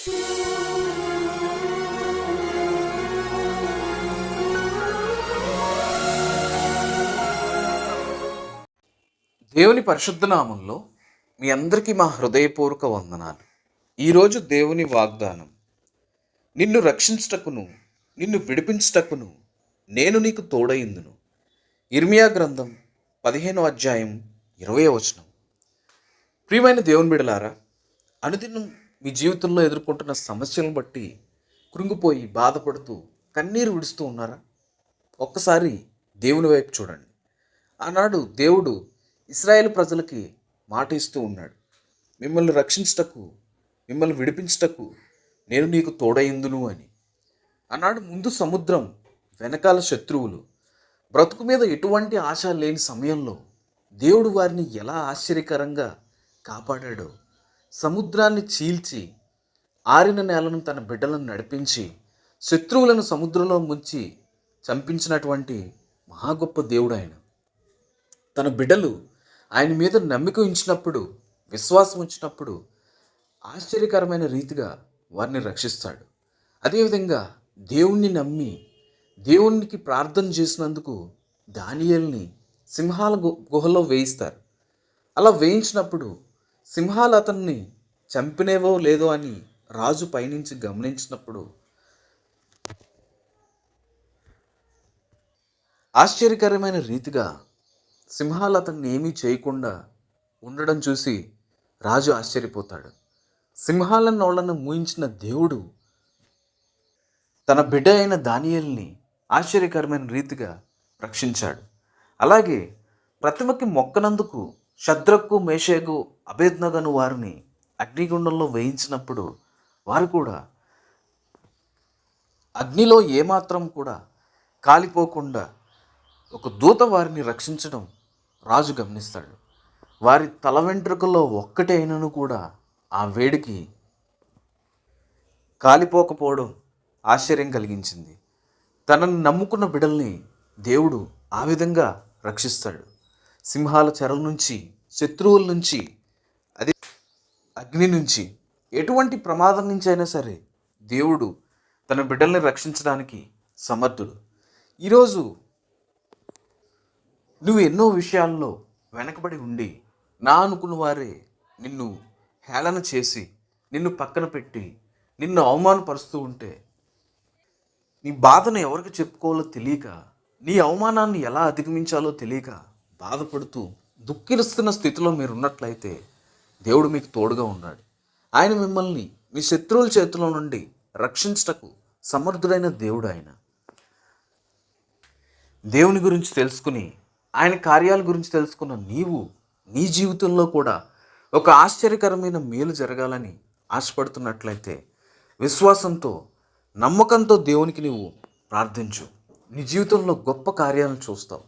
దేవుని పరిశుద్ధ నామంలో మీ అందరికీ మా హృదయపూర్వక వందనాలు. ఈరోజు దేవుని వాగ్దానం నిన్ను రక్షించుటకును నిన్ను విడిపించుటకును నేను నీకు తోడయిందును. ఇర్మియా గ్రంథం పదిహేనో అధ్యాయం ఇరవై వచనం. ప్రియమైన దేవుని బిడలారా అనుదినం మీ జీవితంలో ఎదుర్కొంటున్న సమస్యలను బట్టి కృంగిపోయి బాధపడుతూ కన్నీరు విడుస్తూ ఉన్నారా? ఒక్కసారి దేవుని వైపు చూడండి. ఆనాడు దేవుడు ఇస్రాయేల్ ప్రజలకి మాట ఇస్తూ ఉన్నాడు. మిమ్మల్ని రక్షించుటకు మిమ్మల్ని విడిపించుటకు నేను నీకు తోడయిందును అని. ఆనాడు ముందు సముద్రం వెనకాల శత్రువులు. బ్రతుకు మీద ఎటువంటి ఆశ లేని సమయంలో దేవుడు వారిని ఎలా ఆశ్చర్యకరంగా కాపాడాడో సముద్రాన్ని చీల్చి ఆరిన నేలను తన బిడ్డలను నడిపించి శత్రువులను సముద్రంలో ముంచి చంపించినటువంటి మహా గొప్ప దేవుడు ఆయన తన బిడ్డలు ఆయన మీద నమ్మిక ఉంచినప్పుడు విశ్వాసం ఉంచినప్పుడు ఆశ్చర్యకరమైన రీతిగా వారిని రక్షిస్తాడు. అదేవిధంగా దేవుణ్ణి నమ్మి దేవునికి ప్రార్థన చేసినందుకు దానియల్ని సింహాల గు- గుహలో వేయిస్తారు. అలా వేయించినప్పుడు సింహాలు అతన్ని చంపినేవో లేదో అని రాజు పైనుంచి గమనించినప్పుడు ఆశ్చర్యకరమైన రీతిగా సింహాలు అతన్ని ఏమీ చేయకుండా ఉండడం చూసి రాజు ఆశ్చర్యపోతాడు. సింహాలను నోళ్ళను మూయించిన దేవుడు తన బిడ్డ అయిన దానియల్ని ఆశ్చర్యకరమైన రీతిగా రక్షించాడు. అలాగే ప్రతిమకి మొక్కనందుకు శద్రకు మేషేకు అభేద్నగను వారిని అగ్నిగుండంలో వేయించినప్పుడు వారు కూడా అగ్నిలో ఏమాత్రం కూడా కాలిపోకుండా ఒక దూత వారిని రక్షించడం రాజు గమనిస్తాడు. వారి తల వెంట్రుకల్లో ఒక్కటే అయినను కూడా ఆ వేడికి కాలిపోకపోవడం ఆశ్చర్యం కలిగించింది. తనని నమ్ముకున్న బిడల్ని దేవుడు ఆ విధంగా రక్షిస్తాడు. సింహాల చెరల నుంచి శత్రువుల నుంచి అది అగ్ని నుంచి ఎటువంటి ప్రమాదం నుంచి అయినా సరే దేవుడు తన బిడ్డల్ని రక్షించడానికి సమర్థుడు. ఈరోజు నువ్వు ఎన్నో విషయాల్లో వెనకబడి ఉండి నా అనుకున్న వారే నిన్ను హేళన చేసి నిన్ను పక్కన పెట్టి నిన్ను అవమానపరుస్తూ ఉంటే నీ బాధను ఎవరికి చెప్పుకోవాలో తెలియక నీ అవమానాన్ని ఎలా అధిగమించాలో తెలియక బాధపడుతూ దుఃఖిలుస్తున్న స్థితిలో మీరు ఉన్నట్లయితే దేవుడు మీకు తోడుగా ఉన్నాడు. ఆయన మిమ్మల్ని మీ శత్రువుల చేతిలో నుండి రక్షించటకు సమర్థుడైన దేవుడు ఆయన. దేవుని గురించి తెలుసుకుని ఆయన కార్యాల గురించి తెలుసుకున్న నీవు నీ జీవితంలో కూడా ఒక ఆశ్చర్యకరమైన మేలు జరగాలని ఆశపడుతున్నట్లయితే విశ్వాసంతో నమ్మకంతో దేవునికి నీవు ప్రార్థించు. నీ జీవితంలో గొప్ప కార్యాలను చూస్తావు.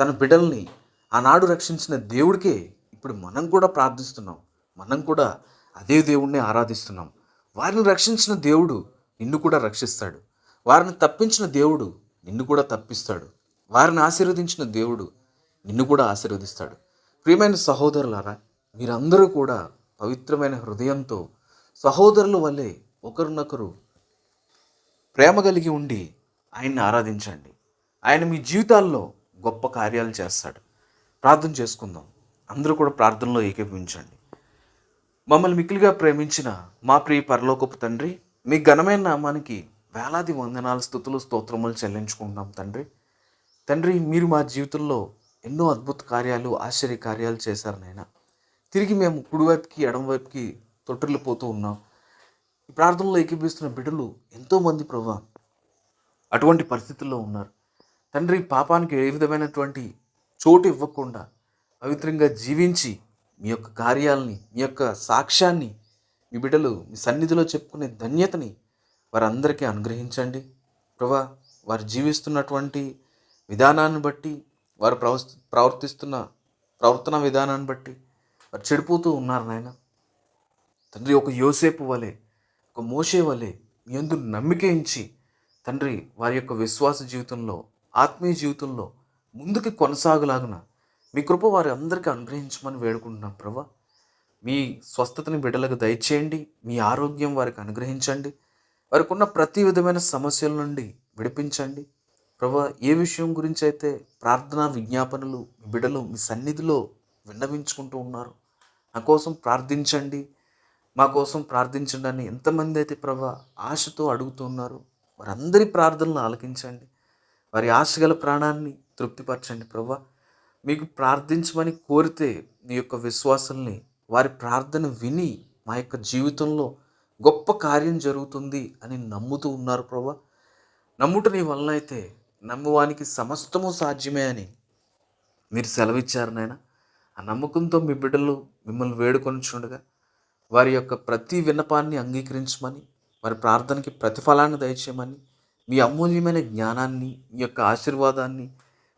తన బిడ్డల్ని ఆనాడు రక్షించిన దేవుడికే ఇప్పుడు మనం కూడా ప్రార్థిస్తున్నాం. మనం కూడా అదే దేవుణ్ణి ఆరాధిస్తున్నాం. వారిని రక్షించిన దేవుడు నిన్ను కూడా రక్షిస్తాడు. వారిని తప్పించిన దేవుడు నిన్ను కూడా తప్పిస్తాడు. వారిని ఆశీర్వదించిన దేవుడు నిన్ను కూడా ఆశీర్వదిస్తాడు. ప్రియమైన సహోదరులారా మీరందరూ కూడా పవిత్రమైన హృదయంతో సహోదరుల వల్లే ఒకరినొకరు ప్రేమ కలిగి ఉండి ఆయన్ని ఆరాధించండి. ఆయన మీ జీవితాల్లో గొప్ప కార్యాలు చేస్తాడు. ప్రార్థన చేసుకుందాం. అందరూ కూడా ప్రార్థనలో ఏకీభవించండి. మమ్మల్ని మిక్కిలిగా ప్రేమించిన మా ప్రియ పరలోకపు తండ్రి మీ ఘనమైన నామానికి వేలాది వందనాల స్థుతులు స్తోత్రములు చెల్లించుకుంటున్నాం తండ్రి. తండ్రి మీరు మా జీవితంలో ఎన్నో అద్భుత కార్యాలు ఆశ్చర్య కార్యాలు చేశారు నాయన. తిరిగి మేము కుడివైపుకి ఎడమవైపుకి తొట్టిల్లిపోతూ ఉన్నాం. ఈ ప్రార్థనలో ఏకీపిస్తున్న బిడ్డలు ఎంతోమంది ప్రభా అటువంటి పరిస్థితుల్లో ఉన్నారు. తండ్రి పాపానికి ఏ విధమైనటువంటి చోటు ఇవ్వకుండా పవిత్రంగా జీవించి మీ యొక్క కార్యాలని మీ యొక్క సాక్ష్యాన్ని మీ బిడ్డలు మీ సన్నిధిలో చెప్పుకునే ధన్యతని వారందరికీ అనుగ్రహించండి. ప్రభా వారు జీవిస్తున్నటువంటి విధానాన్ని బట్టి వారు ప్రవర్తి ప్రవర్తిస్తున్న ప్రవర్తన విధానాన్ని బట్టి వారు చెడిపోతూ ఉన్నారు నాయన. తండ్రి ఒక యోసేపు వలె ఒక మోషే వలె మీ అందు నమ్మిక ఇచ్చి తండ్రి వారి యొక్క విశ్వాస జీవితంలో ఆత్మీయ జీవితంలో ముందుకు కొనసాగులాగున? మీ కృప వారి అందరికీ అనుగ్రహించమని వేడుకుంటున్నాం ప్రభా. మీ స్వస్థతని బిడ్డలకు దయచేయండి. మీ ఆరోగ్యం వారికి అనుగ్రహించండి. వారికి ఉన్న ప్రతి విధమైన సమస్యల నుండి విడిపించండి. ప్రభా ఏ విషయం గురించి అయితే ప్రార్థనా విజ్ఞాపనలు మీ బిడ్డలు మీ సన్నిధిలో విన్నవించుకుంటూ ఉన్నారు నా కోసం ప్రార్థించండి. మా కోసం ప్రార్థించండి అని ఎంతమంది అయితే ప్రభా ఆశతో అడుగుతున్నారు వారందరి ప్రార్థనలు ఆలకించండి. వారి ఆశగల ప్రాణాన్ని తృప్తిపరచండి ప్రభా. మీకు ప్రార్థించమని కోరితే మీ యొక్క విశ్వాసాల్ని వారి ప్రార్థన విని మా యొక్క జీవితంలో గొప్ప కార్యం జరుగుతుంది అని నమ్ముతూ ఉన్నారు ప్రభా. నమ్ముట నీ వలన అయితే నమ్మువానికి సమస్తము సాధ్యమే అని మీరు సెలవిచ్చారు నాయన. ఆ నమ్మకంతో మీ బిడ్డలు మిమ్మల్ని వేడుకొనిచుండగా వారి యొక్క ప్రతి విన్నపాన్ని అంగీకరించమని వారి ప్రార్థనకి ప్రతిఫలాన్ని దయచేయమని మీ అమూల్యమైన జ్ఞానాన్ని మీ యొక్క ఆశీర్వాదాన్ని